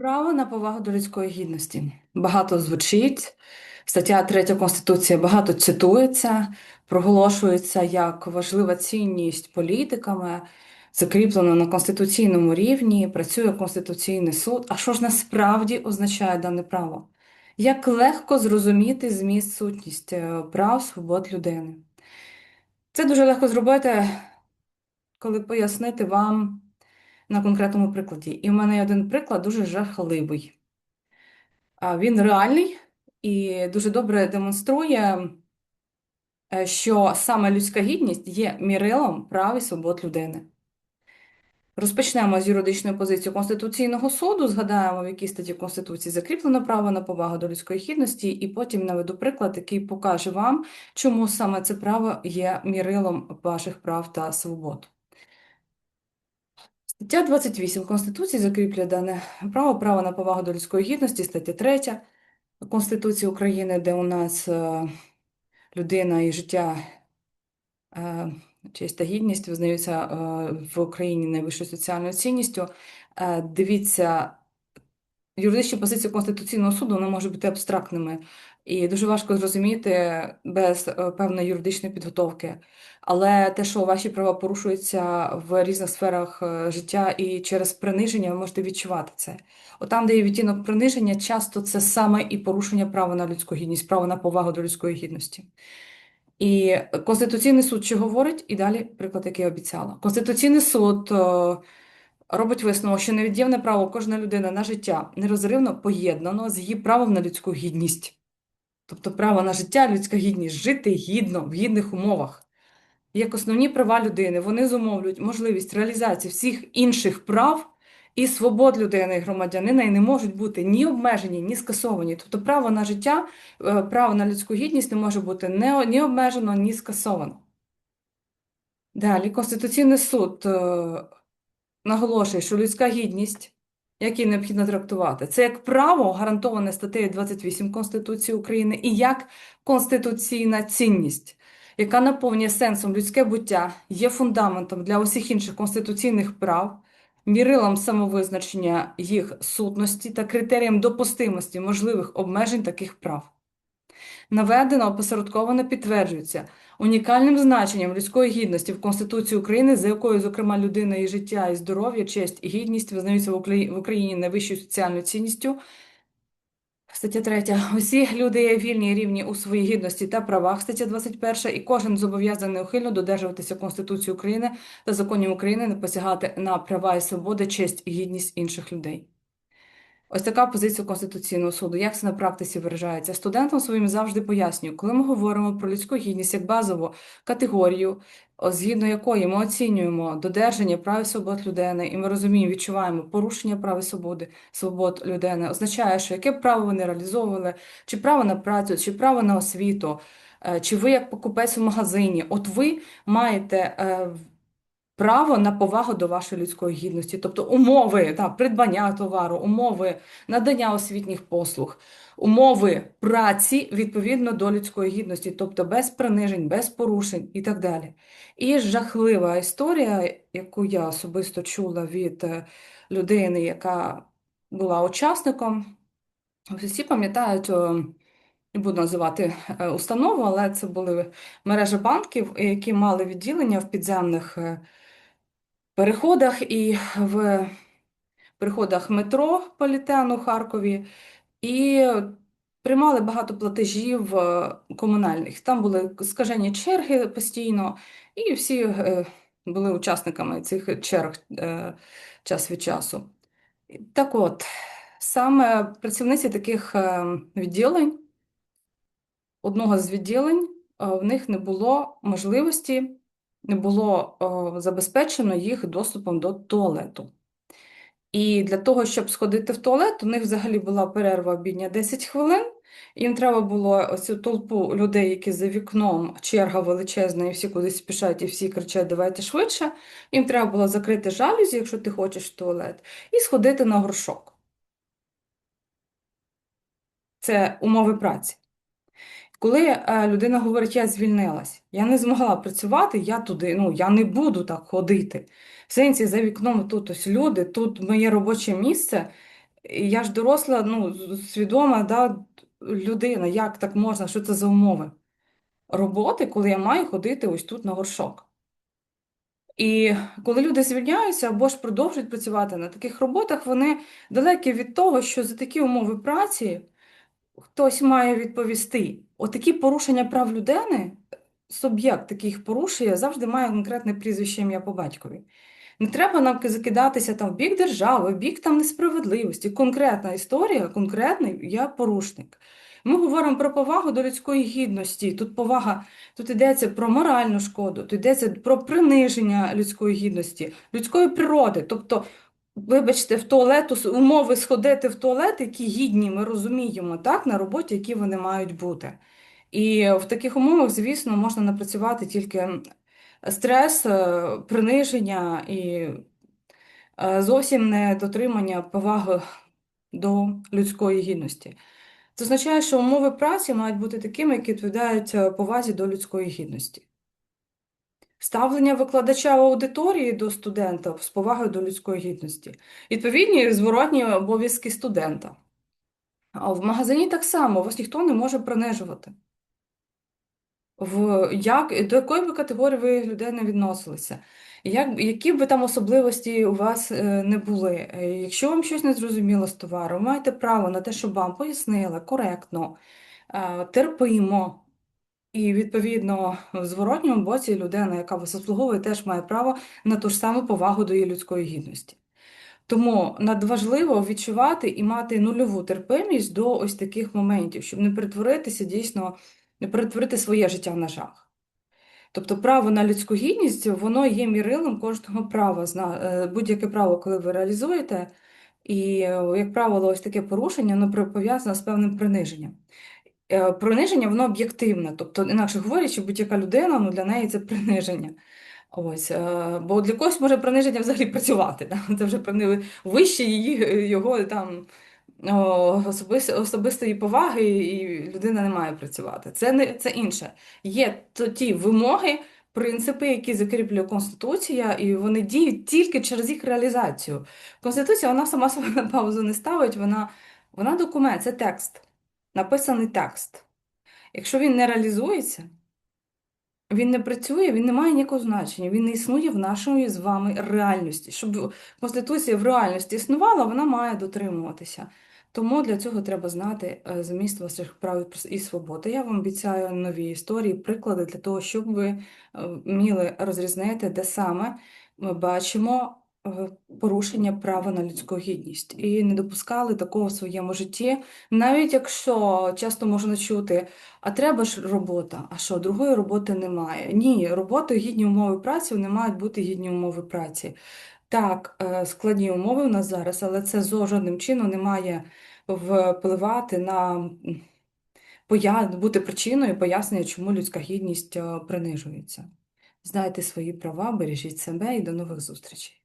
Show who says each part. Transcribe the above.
Speaker 1: Право на повагу до людської гідності. Багато звучить. Стаття 3 Конституції багато цитується, проголошується як важлива цінність політиками, закріплено на конституційному рівні, працює Конституційний суд. А що ж насправді означає дане право? Як легко зрозуміти зміст сутність е, прав, свобод людини? Це дуже легко зробити, коли пояснити вам на конкретному прикладі. І в мене є один приклад дуже жахливий. Він реальний і дуже добре демонструє, е, що саме людська гідність є мірилом прав і свобод людини. Розпочнемо з юридичної позиції Конституційного суду, згадаємо, в якій статті Конституції закріплено право на повагу до людської гідності, і потім наведу приклад, який покаже вам, чому саме це право є мірилом ваших прав та свобод. Стаття 28 Конституції закріплює дане право, право на повагу до людської гідності, стаття 3 Конституції України, де у нас е, людина і життя, е, честь та гідність визнаються е, в Україні найвищою соціальною цінністю. Дивіться, юридичні позиції Конституційного суду вони можуть бути абстрактними і дуже важко зрозуміти без е, певної юридичної підготовки. Але те, що ваші права порушуються в різних сферах е, життя і через приниження, ви можете відчувати це. От там, де є відтінок приниження, часто це саме і порушення права на людську гідність, право на повагу до людської гідності. І Конституційний суд що говорить? І далі приклад, який я обіцяла. Конституційний суд е, робить висновок, що невід'ємне право кожної людини на життя нерозривно поєднано з її правом на людську гідність. Тобто право на життя, людська гідність, жити гідно в гідних умовах. Як основні права людини, вони зумовлюють можливість реалізації всіх інших прав і свобод людини і громадянина і не можуть бути ні обмежені, ні скасовані. Тобто право на життя, е, право на людську гідність не може бути ні обмежено, ні скасовано. Далі Конституційний суд е, наголошує, що людська гідність, як необхідно трактувати, це як право, гарантоване статтею 28 Конституції України, і як конституційна цінність, яка наповнює сенсом людське буття, є фундаментом для усіх інших конституційних прав, мірилом самовизначення їх сутності та критерієм допустимості можливих обмежень таких прав. Наведено опосередковано підтверджується унікальним значенням людської гідності в Конституції України, за якою, зокрема, людина і життя, і здоров'я, честь і гідність визнаються в Украї- в Україні найвищою соціальною цінністю. Стаття 3. Усі люди є вільні і рівні у своїй гідності та правах. Стаття 21. І кожен зобов'язаний неухильно додержуватися Конституції України та законів України, не посягати на права і свободи, честь і гідність інших людей. Ось така позиція Конституційного суду. Як це на практиці виражається? Студентам своїм завжди пояснюю, коли ми говоримо про людську гідність як базову категорію, згідно якої ми оцінюємо додержання прав і свобод людини, і ми розуміємо, відчуваємо порушення прав і свободи, свобод людини, означає, що яке право вони реалізовували, чи право на працю, чи право на освіту, е, чи ви як покупець у магазині, от ви маєте е, право на повагу до вашої людської гідності, тобто умови та, придбання товару, умови надання освітніх послуг, умови праці відповідно до людської гідності, тобто без принижень, без порушень і так далі. І жахлива історія, яку я особисто чула від е, людини, яка була учасником. Всі пам'ятають, не буду називати е, установу, але це були мережі банків, які мали відділення в підземних е, переходах і в переходах метро Політену Харкові, і приймали багато платежів е, комунальних. Там були скажені черги постійно, і всі е, були учасниками цих черг е, час від часу. Так от, саме працівниці таких відділень, одного з відділень, в них не було можливості, було е, забезпечено їх доступом до туалету. І для того, щоб сходити в туалет, у них взагалі була перерва обідня 10 хвилин. Їм треба було оцю толпу людей, які за вікном, черга величезна, і всі кудись спішать, і всі кричать, давайте швидше. Їм треба було закрити жалюзі, якщо ти хочеш в туалет, і сходити на горшок. Це умови праці. Коли е, людина говорить, я звільнилась, я не змогла працювати, я туди, ну, я не буду так ходити. В сенсі за вікном тут ось люди, тут моє робоче місце, І я ж доросла, ну, свідома, да, людина, як так можна, що це за умови роботи, коли я маю ходити ось тут на горшок. І коли люди звільняються або ж продовжують працювати на таких роботах, вони далекі від того, що за такі умови праці хтось має відповісти. Отакі порушення прав людини, суб'єкт таких порушує, завжди має конкретне прізвище ім'я по батькові. Не треба нам закидатися там в бік держави, в бік там несправедливості. Конкретна історія, конкретний я порушник. Ми говоримо про повагу до людської гідності. Тут повага, тут йдеться про моральну шкоду, тут йдеться про приниження людської гідності, людської природи. Тобто, вибачте, в туалет, умови сходити в туалет, які гідні, ми розуміємо, так, на роботі, які вони мають бути. І в таких умовах, звісно, можна напрацювати тільки стрес, е, приниження і е, зовсім не дотримання поваги до людської гідності. Це означає, що умови праці мають бути такими, які відповідають е, повазі до людської гідності. Ставлення викладача аудиторії до студента з повагою до людської гідності. Відповідні зворотні обов'язки студента. А в магазині так само вас ніхто не може принижувати. В як, до якої би категорії ви людей не відносилися? Як, які б там особливості у вас е, не були? Е, Якщо вам щось не зрозуміло з товару, маєте право на те, щоб вам пояснили коректно, е, терпимо. І, відповідно, в зворотньому боці людина, яка вас обслуговує, теж має право на ту ж саму повагу до її людської гідності. Тому надважливо відчувати і мати нульову терпимість до ось таких моментів, щоб не перетворитися дійсно, не перетворити своє життя на жах. Тобто право на людську гідність, воно є мірилом кожного права. Е, Будь-яке право, коли ви реалізуєте, і, е, як правило, ось таке порушення, воно пов'язане з певним приниженням. Е, Приниження, воно об'єктивне, тобто, інакше говорячи, будь-яка людина, ну, для неї це приниження. Ось, е, бо для когось може приниження взагалі працювати. Да? Це вже певне вище її, його там особистої поваги, і людина не має працювати. Це не це інше. Є то ті вимоги, принципи, які закріплює Конституція, і вони діють тільки через їх реалізацію. Конституція вона сама себе на паузу не ставить, вона, вона документ, це текст, написаний текст. Якщо він не реалізується, він не працює, він не має ніякого значення, він не існує в нашої з вами реальності. Щоб Конституція в реальності існувала, вона має дотримуватися. Тому для цього треба знати е, зміст ваших прав і свобод. Я вам обіцяю нові історії, приклади для того, щоб ви е, вміли розрізнити, де саме ми бачимо порушення права на людську гідність і не допускали такого в своєму житті, навіть якщо часто можна чути. А треба ж робота. А що, другої роботи немає? Ні, робота, гідні умови праці, вони мають бути гідні умови праці. Так, е, складні умови в нас зараз, але це жодним чином не має впливати на бути причиною пояснення, чому людська гідність е, принижується. Знайте свої права, бережіть себе і до нових зустрічей.